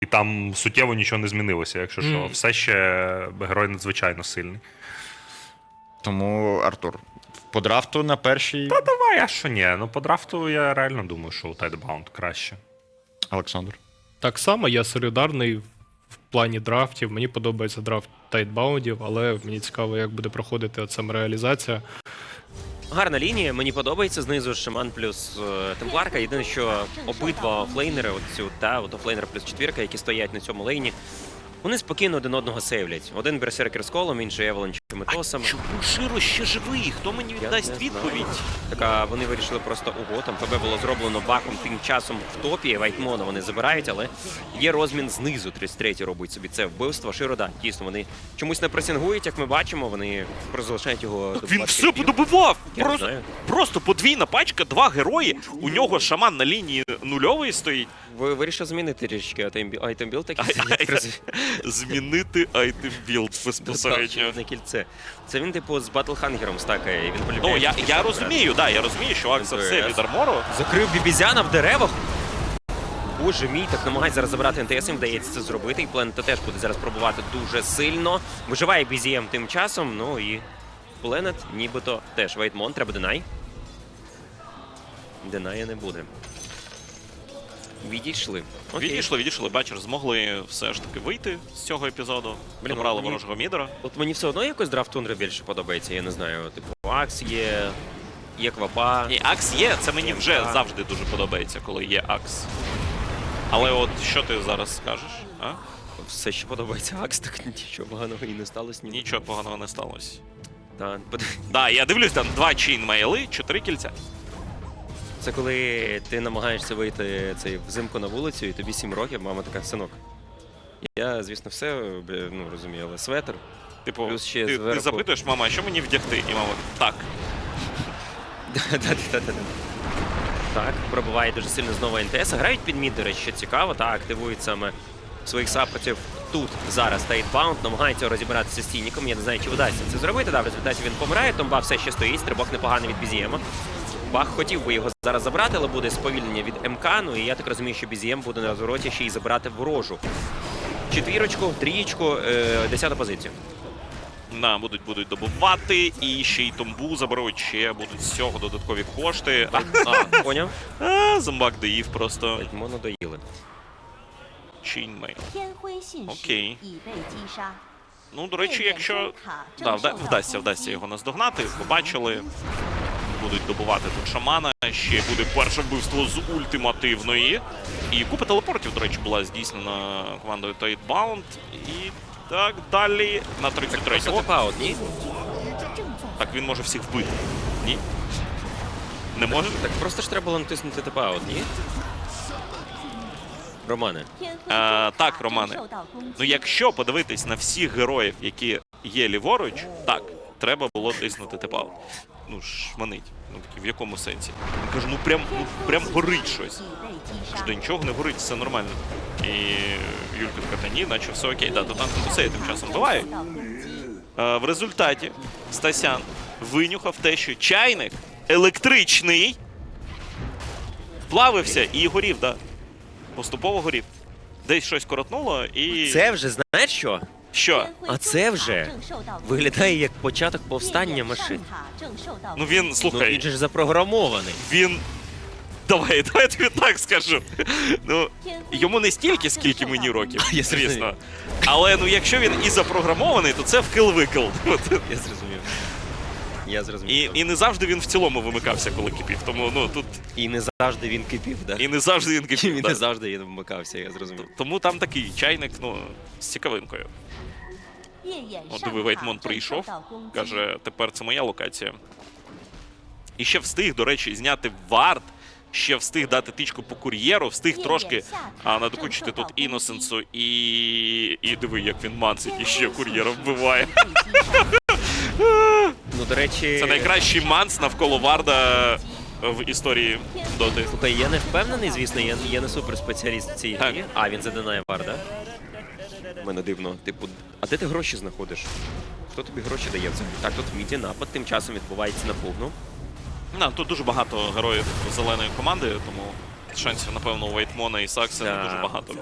І там суттєво нічого не змінилося, якщо що. Все ще герой надзвичайно сильний. Тому, Артур, по драфту на першій Та давай, а що ні? Ну по драфту я реально думаю, що у Tidebound краще. Олександр. Так само я солідарний в плані драфтів. Мені подобається драфт тайтбаундів, але мені цікаво, як буде проходити от саме реалізація. Гарна лінія, мені подобається. Знизу шаман плюс е, темпларка. Єдине, що обидва флейнери, оцю та от флейнер плюс четвірка, які стоять на цьому лейні, вони спокійно один одного сейвлять. Один берсеркер з колом, інший еволанч і метосом. Чому Широ ще живий? Хто мені Я віддасть відповідь? Так а вони вирішили просто ого, там ФБ було зроблено баком тим часом в топі. Вайтмона вони забирають, але є розмін знизу. 33-й робить собі це вбивство. Широ, да, дійсно, вони чомусь не пресингують, як ми бачимо. Вони залишають його. Так він добивати все кріпів. подобивав! Я не Просто, знаю. просто подвійна пачка, два герої. У нього шаман на лінії нульової стоїть. Ви вирішив змінити трішечки айтембіл такий. Змінити айтем білд безпосередньо. на кільце. Це він, типу, з Батлхангером стакає, і він полюбляє. Ну, я, я розумію, да, я розумію, що Акса все від армору. Закрив бібізяна в деревах. Боже мій, так намагається зараз забрати НТС, їм вдається це зробити. І Пленета теж буде зараз пробувати дуже сильно. Виживає BZM тим часом, ну і Пленет нібито теж Вейтмон, треба Денай. Деная не буде. Відійшли. Окей. Відійшли, відійшли, бачиш, змогли все ж таки вийти з цього епізоду. Блін, Забрали мені- ворожого мідера. От мені все одно якось драфт Тундра більше подобається, я не знаю. Типу, Акс є, є Квапа. Ні, Акс є, це мені вже Так. завжди дуже подобається, коли є Акс. Але от що ти зараз скажеш? А? Все ще подобається Акс, так нічого поганого і не сталося. Ні. Нічого поганого не сталося. Та, под- Да, я дивлюсь, там два чейнмейли, чотири кільця. Це коли ти намагаєшся вийти цей взимку на вулицю, і тобі 7 років, мама така, синок. Я, звісно, все ну, розумію, але светр. Типу, Плюс ще ти, ти запитуєш, мама, а що мені вдягти? І мама, так. Так, пробиває дуже сильно знову НТС. Грають під мід, до речі, що цікаво. Та активують саме своїх саппортів тут зараз Тайтбаунд, намагається розібратися з Тініком. Я не знаю, чи вдасться це зробити. Да, в результаті він помирає, Томба все ще стоїть, стрибок непоганий від Бізієма. Бах хотів би його зараз забрати, але буде сповільнення від МК. Ну і я так розумію, що Бізієм буде на розвороті ще й забирати ворожу. Четвірочку, трієчку, е, десяту позицію. На, будуть будуть добувати, і ще й томбу заберуть, ще будуть з цього додаткові кошти. А, Поняв? Зомбак доїв просто. Ведьмо надоїли. Чіньмей. Окей. Ну, до речі, якщо да, вдасться, вдасться його наздогнати, побачили будуть добувати тут шамана. Ще буде перше вбивство з ультимативної. І купа телепортів, до речі, була здійснена командою Тайтбаунд. І так далі на 33-го. Так, так він може всіх вбити. Ні? Не може? Так просто ж треба було натиснути ТПА, от ні? Романе. А, так, Романе. Ну якщо подивитись на всіх героїв, які є ліворуч, так, треба було тиснути типа ну, шманить. Ну в якому сенсі? Я кажу, ну прям ну прям горить щось. Кажу, да нічого не горить, все нормально. І Юлька така, та ні, наче все окей, да, До там все тим часом буває. Е, в результаті Стасян винюхав те, що чайник електричний плавився і горів, да. Поступово горів. Десь щось коротнуло і. Це вже знаєш що? Що? А це вже виглядає як початок повстання машин. Ну він ну, слухай. Ну, він же ж запрограмований. Він. Давай, давай я тобі так скажу. Ну, Йому не стільки, скільки мені років, я звісно. Але ну якщо він і запрограмований, то це в вкил-викил. Я зрозумів. Я зрозумів. І і не завжди він в цілому вимикався, коли кипів. Тому ну тут. І не завжди він кипів, да? І не завжди він кипів. І да. не завжди він вимикався, я зрозумів. Тому там такий чайник, ну, з цікавинкою. От диви, Вейтмон прийшов. Каже, тепер це моя локація. І ще встиг, до речі, зняти варт, Ще встиг дати тичку по кур'єру, встиг трошки а, надокучити тут Іносенсу і. І диви, як він мансить і ще кур'єра вбиває. Ну, до речі, це найкращий манс навколо Варда в історії доти. Слухай, я не впевнений, звісно, я, я не суперспеціаліст в цій грі. А він задинає Варда. Мене дивно. Типу, а де ти гроші знаходиш? Хто тобі гроші дає це? Так, тут в міді напад тим часом відбувається на повну. Да, тут дуже багато героїв зеленої команди, тому Шансів, напевно, у Вейтмона і Сакса не Да. дуже багато.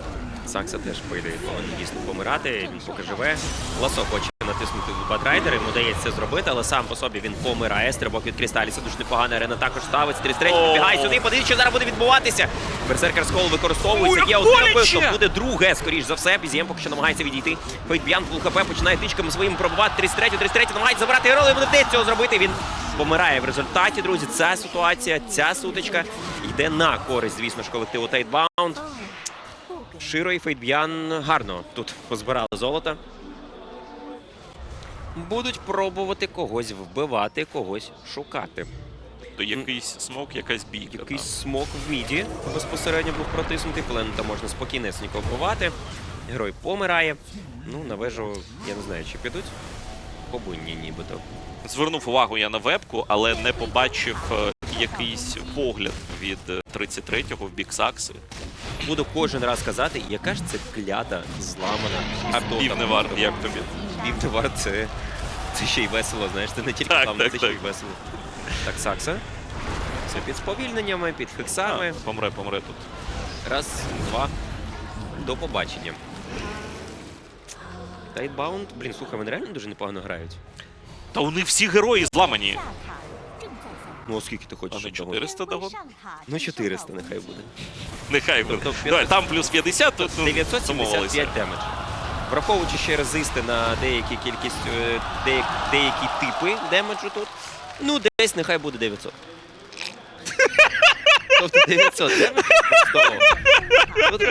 Сакса теж поїде, дійсно помирати. Він поки живе. Ласо хоче натиснути в Бадрайдер, йому дається це зробити, але сам по собі він помирає. Стрибок від Крісталіса дуже непогана арена також ставить. 33 підбігає сюди. Подивіться, що зараз буде відбуватися. Берсеркер Скол використовується. Є боляче! вбивство. Буде друге, скоріш за все. Бізєм поки що намагається відійти. Фейтбіан фул хп починає тичками своїм пробувати. 33 33 намагається забрати героя. Йому не вдається цього зробити. Він помирає в результаті, друзі. Ця ситуація, ця сутичка йде на користь, звісно ж, колективу Тайтбаунд. Широ і Фейтб'ян гарно тут позбирали золото. Будуть пробувати когось вбивати, когось шукати. То якийсь смок, якась бійка. Якийсь смок в міді безпосередньо був протиснутий. Пленета можна спокійнесенько вбивати. Герой помирає. Ну, на вежу, я не знаю, чи підуть. Побунні нібито. Звернув увагу я на вебку, але не побачив е, якийсь погляд від е, 33-го в бік Сакси. Буду кожен раз казати, яка ж це клята зламана. А півневар, як тобі? Бівдевар це це ще й весело, знаєш, це не тільки Так, там, це так, ще й весело. Так, Сакса. Все під сповільненнями, під хексами. Помре, помре тут. Раз, два. До побачення. Тайтбаунд, блін, слухай, вони реально дуже непогано грають. Та вони всі герої зламані. Ну, оскільки скільки ти А хочеш? не 400 догон. Ну, 400 нехай буде. Нехай тобто буде. Тобто Давай, там плюс 50, тут ну, 975 демедж. Враховуючи ще резисти на деякі кількість, е, деяк, деякі типи демеджу тут, ну десь нехай буде 900. Тобто 900 демеджу.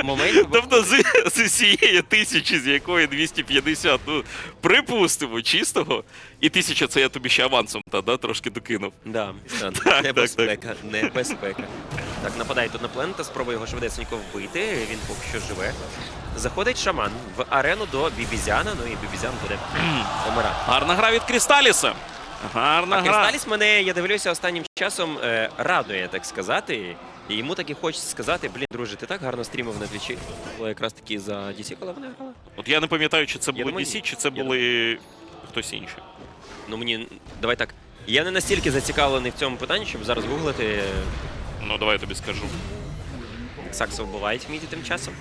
Моменті Тобто з, з усієї тисячі, з якої 250, ну, припустимо, чистого, і тисяча це я тобі ще авансом та, да, трошки докинув. Да, да, так, небезпека, небезпека. Так, нападає тут на плента, спробує його швидесенько вбити. Він поки що живе. Заходить шаман в арену до Бібізяна, ну і Бібізян буде помирати. Гарна гра від Крісталіса. Гарна А гра. Кристаліс мене, я дивлюся, останнім часом е, радує, так сказати. І йому так і хочеться сказати, блін, друже, ти так гарно стрімив на твічі. Було якраз таки за DC, коли вони грали. От я не пам'ятаю, чи це були думаю, DC, чи це були хтось інший. Ну мені, давай так. Я не настільки зацікавлений в цьому питанні, щоб зараз гуглити. Ну, давай я тобі скажу. Сакса вбивають в міді тим часом.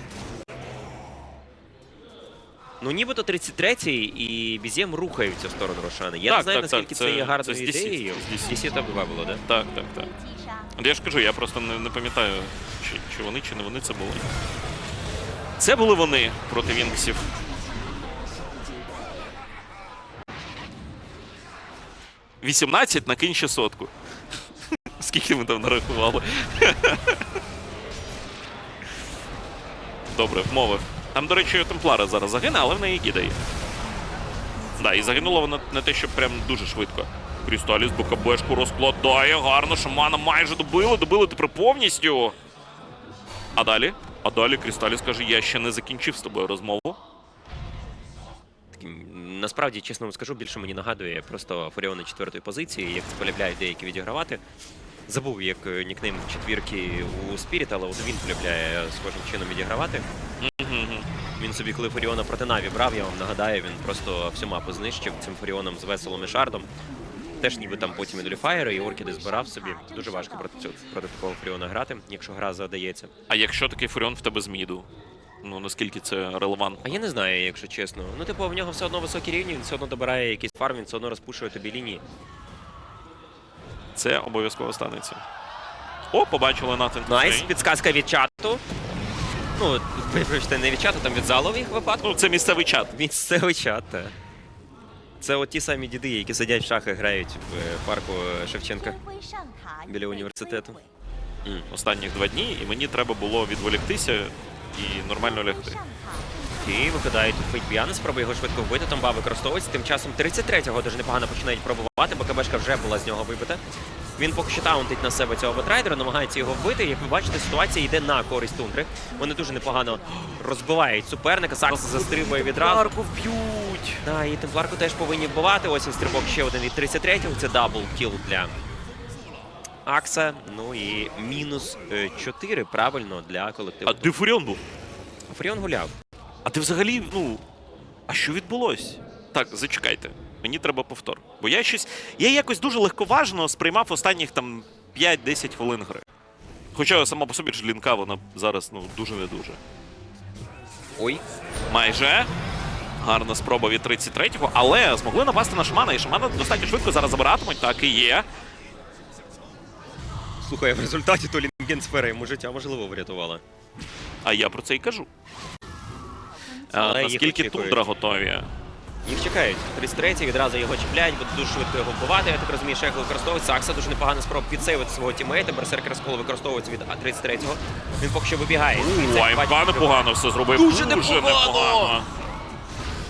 Ну, нібито 33-й і Бізєм рухаються в сторону Рошани. Я Так, не знаю, так, наскільки так, це, це- є гарною це ідеєю. з DC. DC 2 було, да? Так, так, так. я ж кажу, я просто не, не пам'ятаю, чи, чи вони, чи не вони це були. Це були вони проти Вінксів. Вісімнадцять накинь ще сотку. Скільки ми там нарахували? Добре, вмовив. Там, до речі, Темплара зараз загине, але в неї гіда є. Да, і загинула вона не те, що прям дуже швидко. Крісталіс БКБшку розкладає, гарно, шамана майже добили, добили тепер повністю. А далі? А далі Крісталіс каже, я ще не закінчив з тобою розмову. Насправді, чесно вам скажу, більше мені нагадує просто Фуріона четвертої позиції, як це полюбляють деякі відігравати. Забув, як е, нікнейм четвірки у Спіріт, але от він полюбляє схожим чином відігравати. Мгм. Він собі, коли Фуріона проти Наві брав, я вам нагадаю, він просто всю мапу знищив цим Фуріоном з веселом і шардом. Теж ніби там потім і Доліфаєри, і оркіди збирав собі. Дуже важко проти цього проти такого Фуріона грати, якщо гра задається. А якщо такий Фуріон в тебе з міду? Ну наскільки це релевантно? А я не знаю, якщо чесно. Ну, типу, в нього все одно високі рівні, він все одно добирає якийсь фарм, він все одно розпушує тобі лінії. Це обов'язково станеться. О, побачили Натан. Найс, підсказка від чату. Ну, вибачте, не від чату, там від залових випадку. Ну, це місцевий чат. Місцевий чат, так. Це от ті самі діди, які сидять в шахи, грають е, в парку Шевченка біля університету. М, Останніх два дні, і мені треба було відволіктися і нормально лягти. І викидають Фейтбіан, спробує його швидко вбити, там Томба використовується. Тим часом 33-го дуже непогано починають пробувати, бо КБшка вже була з нього вибита. Він поки що таунтить на себе цього бетрайдера, намагається його вбити. Як ви бачите, ситуація йде на користь Тундри. Вони дуже непогано розбивають суперника. Сакс застрибує відразу. Арку вб'ють! Да, і темпларку теж повинні вбивати. Ось він стрибок ще один від 33-го. Це дабл кіл для Акса. Ну і мінус 4, правильно, для колективу. А де Фуріон був? Фріон гуляв. А ти взагалі, ну. А що відбулось? Так, зачекайте. Мені треба повтор. Бо я щось. Я якось дуже легковажно сприймав останніх там 5-10 хвилин гри. Хоча сама по собі Джлінка, вона зараз ну дуже не дуже. Ой, Майже. Гарна спроба від 33-го, але змогли напасти на шамана, і шамана достатньо швидко зараз забиратимуть, так і є. слухай, в результаті то лінгенсфера йому життя можливо врятувала. А я про це і кажу. А, наскільки тундра готові? Їх чекають. 33-й відразу його чіпляють, буде дуже швидко його вбивати. Я так розумію, шехл використовують. Сакса дуже непогана спроба підсейвити свого тімейта. Берсеркер Скол використовується від 33-го. Він поки що вибігає. У, АМК непогано все зробив. Дуже непогано.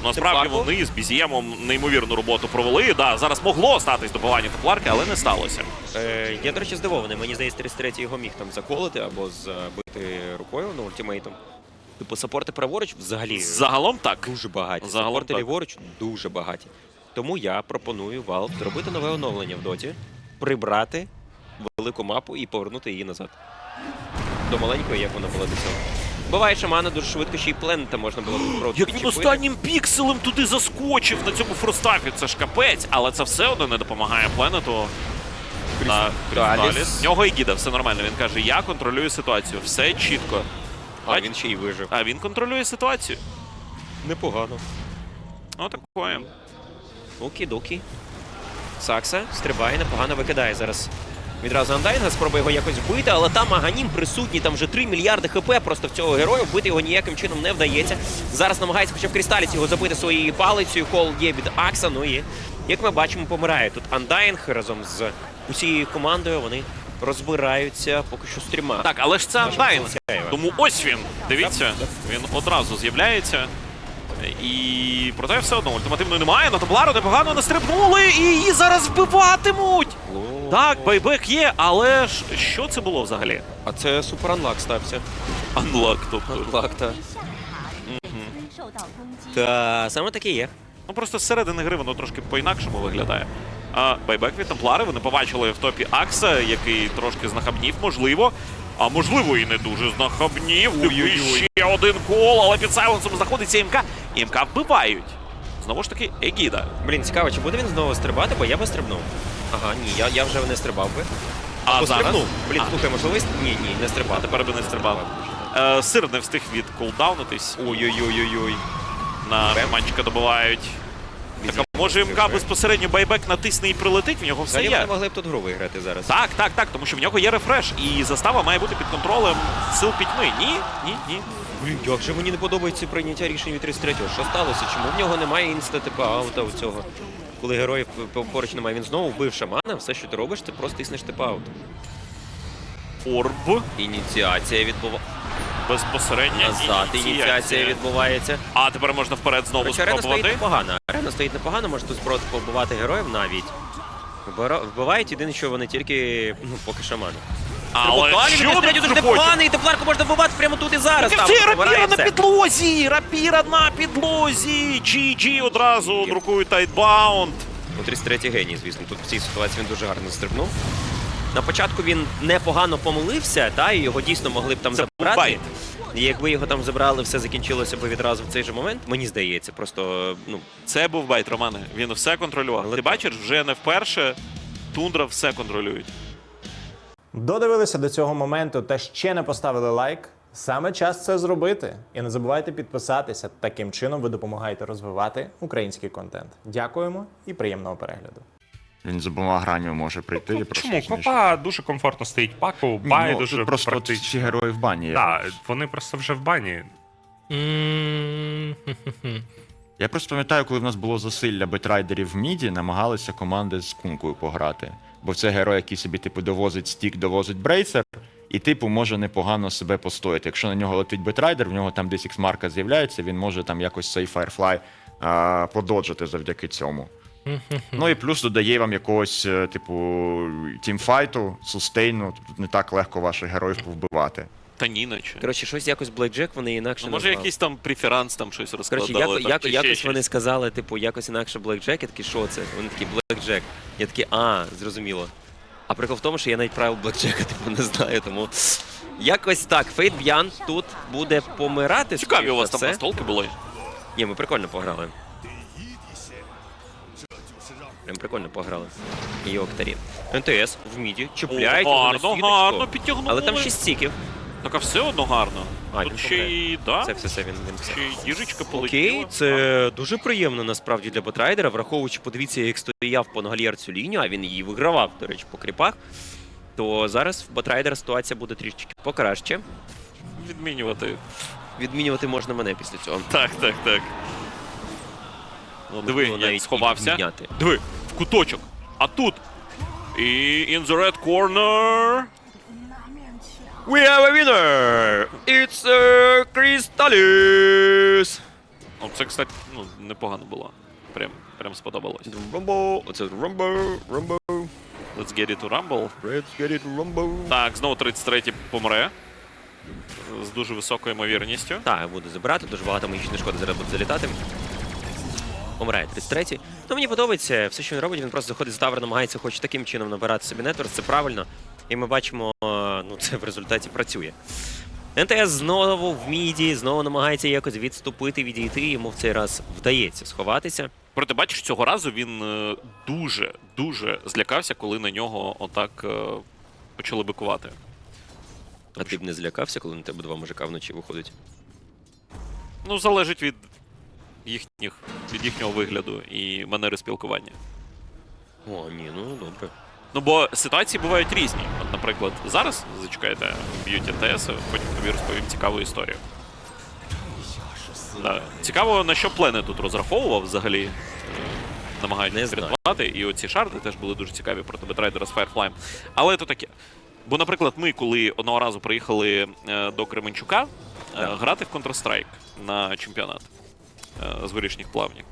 Насправді Темпларку? вони з Бізіємом неймовірну роботу провели. Да, зараз могло статись добивання Темпларки, але не сталося. Е, я, до речі, здивований. Мені здається, 33-й його міг там заколити або забити рукою, ну, ультимейтом. Типу, сапорти праворуч взагалі Загалом так. дуже багаті. Загалом Сапорти так. ліворуч дуже багаті. Тому я пропоную Valve зробити нове оновлення в доті, прибрати велику мапу і повернути її назад. До маленької, як вона була до цього. Буває шамана дуже швидко, ще й пленета можна було просто Як він останнім пікселем туди заскочив на цьому фростафі, це ж капець, але це все одно не допомагає Пленету. На Крісталіс. Крісталіс. В нього і гіда, все нормально. Він каже, я контролюю ситуацію, все чітко. А він ще й вижив. А він контролює ситуацію. Непогано. Отакое. Окі-докі. Сакса стрибає, непогано викидає зараз. Відразу Андайнга спробує його якось вбити, але там Аганім присутній, там вже 3 мільярди хп просто в цього героя. Вбити його ніяким чином не вдається. Зараз намагається хоча б Крісталіс його забити своєю палицею. Кол є від Акса. Ну і як ми бачимо, помирає тут Андайнг разом з усією командою. Вони розбираються поки що з трьома. Так, але ж це Андайн. Тому ось він. Дивіться, він одразу з'являється. І проте все одно ультимативної немає. На Тоблару непогано настрибнули і її зараз вбиватимуть. Ло... Так, байбек є, але ж що це було взагалі? А це супер анлак стався. Анлак, тобто. Анлак, так. Та саме таке є. Ну просто з середини гри воно трошки по-інакшому виглядає. А байбек від Темплари вони побачили в топі Акса, який трошки знахабнів, можливо. А можливо і не дуже знахабнів. Типу ще один кол, але під сайленсом знаходиться МК. І МК вбивають. Знову ж таки, Егіда. Блін, цікаво, чи буде він знову стрибати, бо я би стрибнув. Ага, ні, я, я вже не стрибав би. А Або зараз? стрибнув. Блін, А. слухай, можливо, ні, ні, не стрибав. Тепер би не стрибав. Е, Сир не встиг від кулдаунитись. Ой-ой-ой-ой-ой. На Бем. манчика добивають. Може МК безпосередньо байбек натисне і прилетить, в нього все є. вони могли б тут гру виграти зараз. Так, так, так, тому що в нього є рефреш, і застава має бути під контролем сил пітьми. Ні, ні, ні. Блін, як же мені не подобається прийняття рішень від 33-го. Що сталося? Чому в нього немає інста типу аута у цього? Коли героїв поруч немає, він знову вбив шамана, все, що ти робиш, ти просто тиснеш типу аут. Орб Ініціація відбувається. Безпосередньо. Назад ініціація відбувається. А тепер можна вперед знову Короче, арена стоїть спробувати. непогано. Арена стоїть непогано, може тут просто побивати героїв навіть. Вбивають єдине, що вони тільки, ну, поки шамани. Але третю дуже непоганий, і тепларку можна вбивати прямо тут і зараз. Там, Це рапіра на підлозі! Рапіра на підлозі! GG одразу друкують тайтбаунд. Ну, 33 геній, звісно. Тут в цій ситуації він дуже гарно стрибнув. На початку він непогано помилився, та, і його дійсно могли б там Це забрати. байт. І якби його там забрали, все закінчилося б відразу в цей же момент. Мені здається, просто ну Це був байт, Романе. Він все контролював. Але Ти бачиш, вже не вперше Тундра все контролюють. Додивилися до цього моменту та ще не поставили лайк. Саме час це зробити. І не забувайте підписатися. Таким чином ви допомагаєте розвивати український контент. Дякуємо і приємного перегляду. Він за двома гранями може прийти і просто. Чому? Копа дуже комфортно стоїть паку, Ні, бай ну, дуже просто практично. всі герої в бані. Так, вони просто вже в бані. Я просто пам'ятаю, коли в нас було засилля бетрайдерів в міді, намагалися команди з кункою пограти. Бо це герой, який собі, типу, довозить стік, довозить брейсер, і, типу, може непогано себе постояти. Якщо на нього летить бетрайдер, в нього там десь ікс-марка з'являється, він може там якось цей Firefly а, пододжити завдяки цьому. Ну і плюс додає вам якогось, е, типу, тімфайту, сустейну, тут не так легко ваших героїв повбивати. Та ні, наче. коротше, щось якось Blackjack вони інакше Ну, може, назвали. якийсь там преферанс, там щось розкладали. Коротше, там, яко, чи ще якось щось. вони сказали, типу, якось інакше Blackjack, я такий, що це? Вони такі Blackjack. Я такий, а, зрозуміло. А прикол в тому, що я навіть правил Blackjack, типу, не знаю, тому якось так. Фейт Б'ян тут буде помирати. Цікаві скоріш у вас за там все. настолки були. Ні, ми прикольно пограли. Прям прикольно пограли. І Октарін. НТС в міді, чіпляють О, гарно, гарно підтягнули. Але там 6 стіків. Так, а все одно гарно. А, Тут він ще помре. й, да, Це все, все він, він все. ще й діжечка полетіла. Окей, це дуже приємно насправді для Ботрайдера, враховуючи, подивіться, як стояв Понгальєр цю лінію, а він її вигравав, до речі, по кріпах. То зараз в Ботрайдера ситуація буде трішечки покраще. Відмінювати. Відмінювати можна мене після цього. Так, так, так. Диви, як сховався. Диви, в куточок. А тут. І in the red corner. We have a winner! It's uh, Crystallis! Ну, це, кстати, ну, непогано було. Прям, прям сподобалось. Rumble, оце Rumble, Rumble, Let's get it to Rumble. let's get it Rumble. Так, знову 33-й помре. З дуже високою ймовірністю. Так, буду забирати, дуже багато магічної шкоди зараз буде залітати. Помирає 33-й. Ну мені подобається все, що він робить. Він просто заходить з тавер, намагається хоч таким чином набирати собі нетворк, це правильно. І ми бачимо, ну це в результаті працює. НТС знову в міді, знову намагається якось відступити, відійти. Йому в цей раз вдається сховатися. Проте, бачиш, цього разу він е, дуже, дуже злякався, коли на нього отак е, почали бикувати. А ти б не злякався, коли на тебе два мужика вночі виходять. Ну, залежить від їхніх, від їхнього вигляду і манери спілкування. О, ні, ну добре. Ну, бо ситуації бувають різні. От, наприклад, зараз зачекайте, б'ють НТС, потім тобі розповім цікаву історію. Да. Цікаво, на що Плене тут розраховував взагалі. е, Намагаючись врятувати. І оці шарди теж були дуже цікаві проти Бетрайдера з Firefly. Але то таке. Бо, наприклад, ми, коли одного разу приїхали е, до Кременчука е, грати в Counter-Strike на чемпіонат з горішніх плавнів.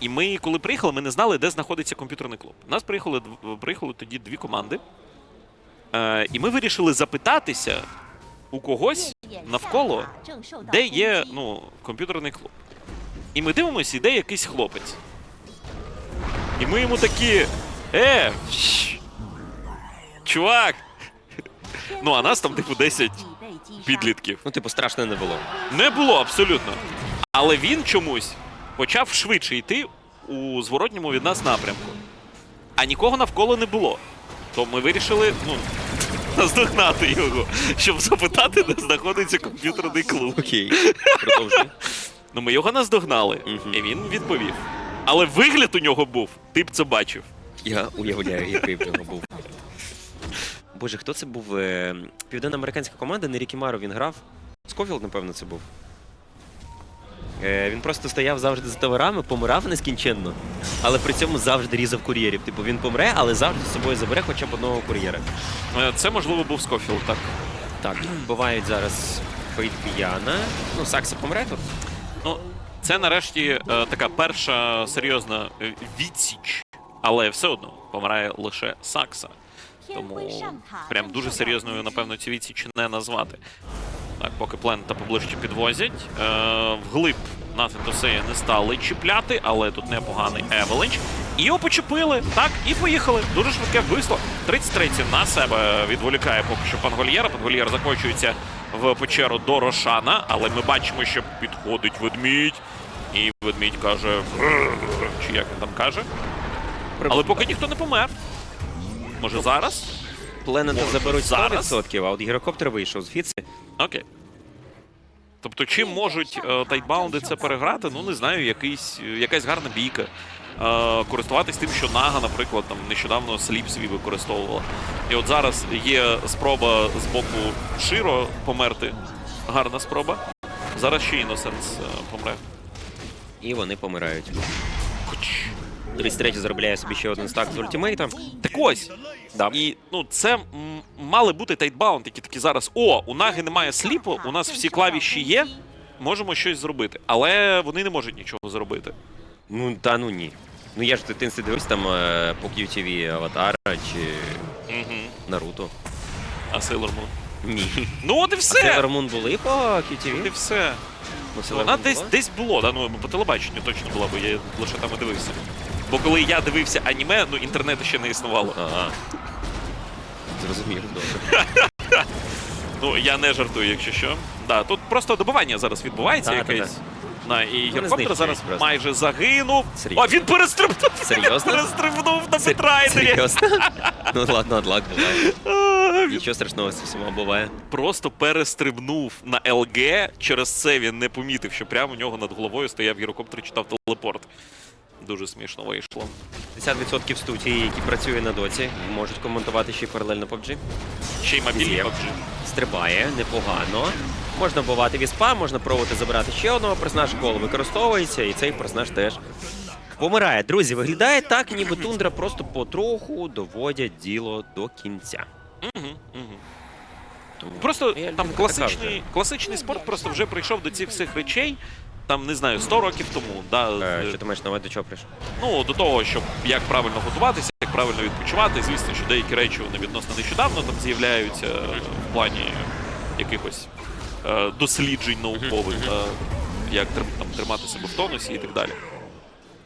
І ми, коли приїхали, ми не знали, де знаходиться комп'ютерний клуб. У нас приїхали, приїхали тоді дві команди. Е, і ми вирішили запитатися у когось навколо, де є ну, комп'ютерний клуб. І ми дивимося, іде якийсь хлопець. І ми йому такі. Е! Чувак! Ну, а нас там, типу, 10 підлітків. Ну, типу, страшно не було. Не було абсолютно. Але він чомусь почав швидше йти у зворотньому від нас напрямку. А нікого навколо не було. То ми вирішили, ну, наздогнати його, щоб запитати, де знаходиться комп'ютерний клуб. Окей. Продовжуй. Ну, ми його наздогнали, Мгм. і він відповів. Але вигляд у нього був, ти б це бачив. Я уявляю, який в нього був. Боже, хто це був? Е, Південноамериканська команда, не Рікі Маро він грав. Скофілд, напевно, це був. Е, Він просто стояв завжди за товарами, помирав нескінченно, але при цьому завжди різав кур'єрів. Типу він помре, але завжди з собою забере хоча б одного кур'єра. Е, Це, можливо, був Скофілд, так. Так, бувають зараз Фейт П'яна. Ну, Сакса помре тут. Ну, це нарешті е, така перша серйозна відсіч, але все одно помирає лише Сакса. Тому прям дуже серйозною, напевно, ці відсічі не назвати. Так, поки плента поближче підвозять. Е, вглиб Нафін Тосея не стали чіпляти, але тут непоганий Евеленч. І його почепили. Так, і поїхали. Дуже швидке вбивство. 33-й на себе відволікає поки що Пангольєра. Пангольєр закочується в печеру до Рошана, але ми бачимо, що підходить ведмідь. І ведмідь каже, чи як він там каже. Але поки ніхто не помер. Може зараз? Пленета заберуть 100%, а от гірокоптер вийшов звідси. Окей. Тобто, чим можуть е, тайтбаунди це переграти? Ну, не знаю, якийсь, якась гарна бійка. Е, користуватись тим, що Нага, наприклад, там нещодавно сліп свій використовувала. І от зараз є спроба з боку Широ померти. Гарна спроба. Зараз ще Іносенс е, помре. І вони помирають. Хоч. 33 заробляє собі ще один стак з ультимейта. Так ось. Да. І ну, це мали бути тайтбаунд, які такі зараз. О, у Наги немає сліпу, у нас всі клавіші є. Можемо щось зробити. Але вони не можуть нічого зробити. Ну та ну ні. Ну я ж в дитинстві дивився там е, по QTV Аватара чи Угу. Наруто. А Sailor Moon? Ні. Ну от і все. Sailor Moon були по От і все. Ну, Вона десь була? десь було, да? ну по телебаченню точно була, бо я лише там і дивився. Бо коли я дивився аніме, ну інтернету ще не існувало. Ага. Зрозумів, добре. Ну я не жартую, якщо що. Да, тут просто добивання зараз відбувається якесь. На, і гіркоптер знищують зараз просто. майже загинув. Серйозно? А він перестрибнув! Серйозно? Перестрибнув на Сер- Бетрайдері! Серйозно? Ну ладно, одлак буває. А, він Нічого страшного з всіма буває. Просто перестрибнув на ЛГ. Через це він не помітив, що прямо у нього над головою стояв гірокоптер і читав телепорт. Дуже смішно вийшло. 50% студії, які працюють на доці, можуть коментувати ще й паралельно PUBG. Ще й мобільний Є. PUBG. Стрибає, непогано. Можна вбивати віспа, можна пробувати забирати ще одного персонажа, кол використовується, і цей персонаж теж помирає. Друзі, виглядає так, ніби тундра просто потроху доводять діло до кінця. Угу, угу. Тому Просто я там люблю класичний, класичний спорт просто вже прийшов до цих всіх речей. Там не знаю, 100 років тому. Да, Е, Що ти маєш на до чого прийшов? Ну, до того, щоб як правильно готуватися, як правильно відпочивати. Звісно, що деякі речі вони відносно нещодавно там з'являються е, в плані якихось е, досліджень наукових, та як там, тримати себе в тонусі і так далі.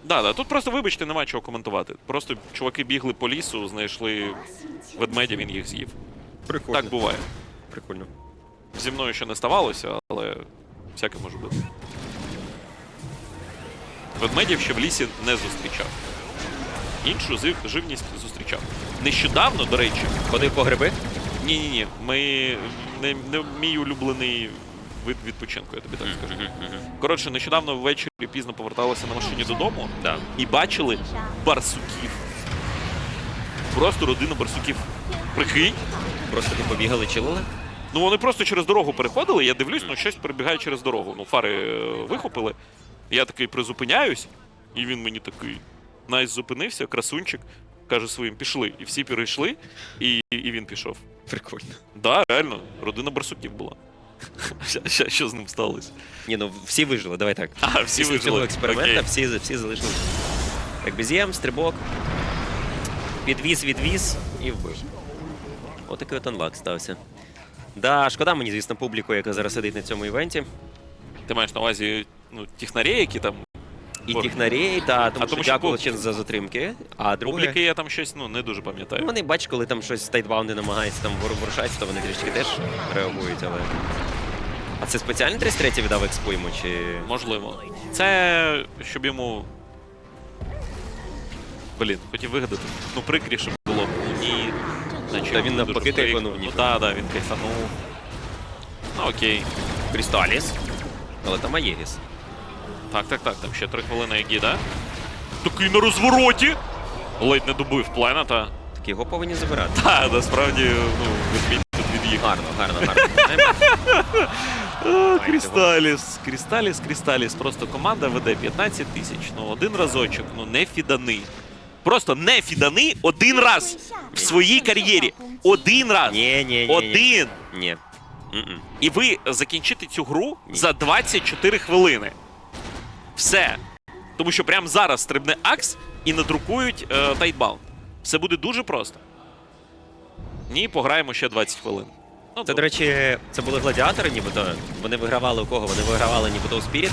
Да, да, тут просто, вибачте, нема чого коментувати. Просто чуваки бігли по лісу, знайшли ведмедя, він їх з'їв. Прикольно. Так буває. Прикольно. Зі мною ще не ставалося, але всяке може бути. Ведмедів ще в лісі не зустрічав. Іншу живність зустрічав. Нещодавно, до речі, Ходив по гриби? ні, ні, ні. Ми не, не мій улюблений вид відпочинку, я тобі так скажу. Коротше, нещодавно ввечері пізно поверталися на машині додому Да. і бачили барсуків. Просто родина барсуків. Прикинь. Просто ти побігали, чилили? Ну вони просто через дорогу переходили. Я дивлюсь, ну щось перебігає через дорогу. Ну, фари е, вихопили. Я такий призупиняюсь, і він мені такий. Найс зупинився, красунчик, каже своїм, пішли. І всі перейшли, і, і він пішов. Прикольно. Да, реально, родина барсуків була. Ща- ща- Що з ним сталося? Ні, ну всі вижили, давай так. А, всі Після цього вижили. експеримента Окей. всі, всі залишилися. Так, без'єм, стрибок. Підвіз, відвіз і вбив. Отакий от анлак стався. Да, шкода мені, звісно, публіку, яка зараз сидить на цьому івенті. Ти маєш на увазі ну, технарі, які там. І Боже. технарей, та тому, А тому що що дякую пу- ще за затримки. А друге, Публіки я там щось ну, не дуже ну, пам'ятаю. вони бач, коли там щось тайтбаунди намагаються там вор- ворушатися, то вони трішки теж реагують, але. А це спеціально 33 віддав експо йому, чи. Можливо. Це щоб йому. Блін, хотів вигадати. Ну, прикріше було б. Ні. Наче Та він дуже навпаки прикро. кайфанув, Ну ніби. так, да, він кайфанув. Ну окей. Крісталіс. Але там Аєріс. Так, так, так, там ще три хвилини які, да? Такий на розвороті! Ледь не добив Пленета. Так його повинні забирати. Та, насправді, ну, ведмідь тут від'їхав. Гарно, гарно, гарно. Крісталіс, Крісталіс, Крісталіс. Просто команда веде 15 тисяч. Ну, один разочок, ну не фідани. Просто не фідани один раз в своїй кар'єрі. Один раз. Ні, ні, ні. Один. Ні. І ви закінчите цю гру за 24 хвилини. Все. Тому що прямо зараз стрибне Акс і надрукують е, тайтбаун. Все буде дуже просто. Ні, пограємо ще 20 хвилин. Ну, Це, до речі, це були гладіатори, нібито. Вони вигравали у кого? Вони вигравали нібито у Spirit.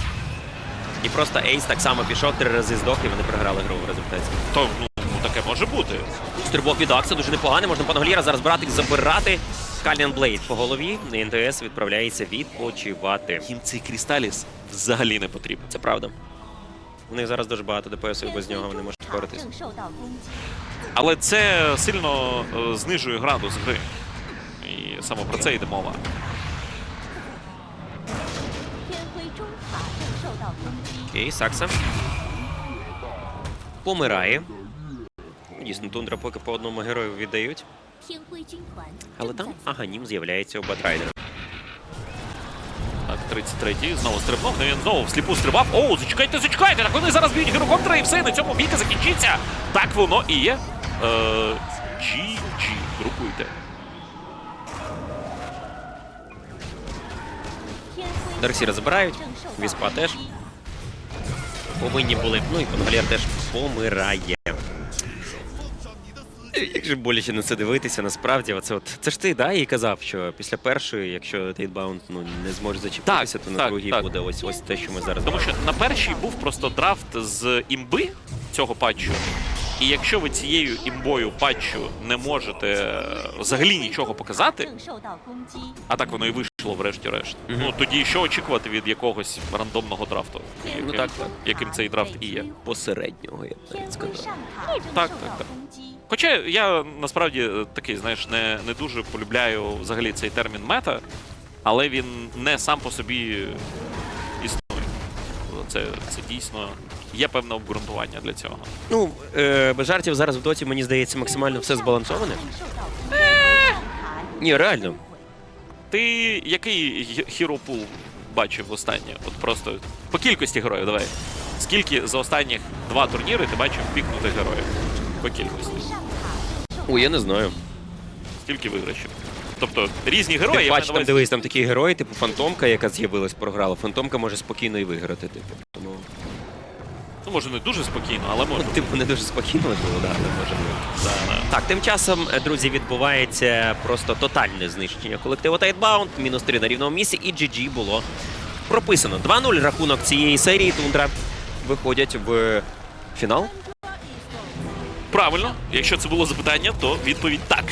І просто Ейс так само пішов, три рази здох, і вони програли гру в результаті. то, ну, таке може бути. Стрибок від Акса дуже непоганий, можна паногліра зараз брати забирати. Скалін Блейд по голові. НДС відправляється відпочивати. Їм цей Крісталіс взагалі не потрібен. Це правда. У них зараз дуже багато ДПСів, без нього вони можуть боритися. Але це сильно е, знижує градус гри. І саме про це йде мова. Окей, Сакса. Помирає. Дійсно, тундра поки по одному герою віддають. Але там аганім з'являється у Батрайдера. Так, 33-й, знову стрибнув, ну він знову всліпу стрибав. Оу, зачекайте, зачекайте! Так вони зараз б'ють гірокоптера і все, і на цьому бійка закінчиться. Так воно і є. Е, GG, Групуйте. Дарксіра забирають, Віспа теж. Повинні були. Ну і Конгалєр теж помирає. Як же боляче на це дивитися, насправді, оце от це ж ти, да, і казав, що після першої, якщо Тейнбаунд ну не зможе зачепитися, то на так, другій так. буде ось ось те, що ми зараз. Тому що на першій був просто драфт з імби цього патчу. І якщо ви цією імбою патчу не можете е, взагалі нічого показати, а так воно і вийшло, врешті-решт. Mm -hmm. Ну тоді що очікувати від якогось рандомного драфту, ну, яким, ну, так, так. яким цей драфт і є? Посереднього я б навіть сказав. Ну, так, так, так. Хоча я насправді е, такий, знаєш, не не дуже полюбляю взагалі цей термін мета, але він не сам по собі існує. Це це дійсно є певне обґрунтування для цього. Ну, е, без жартів зараз в доті, мені здається, максимально все збалансоване. Ні, реально. Ти який хіропул бачив останнє? От просто по кількості героїв давай. Скільки за останніх два турніри ти бачив пікнутих героїв? По кількості. 上塔 Ой, я не знаю. Скільки виграшів? Тобто різні герої, Ти я там увазі- дивись, там такі герої, типу Фантомка, яка з'явилась, програла. Фантомка може спокійно і виграти, типу. Тому, ну може не дуже спокійно, але може. ну, типу, не дуже спокійно було, да, але може бути. Да, да. Так, тим часом, е, друзі, відбувається просто тотальне знищення колективу Тайтбаунд. Мінус 3 на рівному місці, і GG було прописано. 2-0 рахунок цієї серії. Тундра виходять в фінал. Правильно, якщо це було запитання, то відповідь так.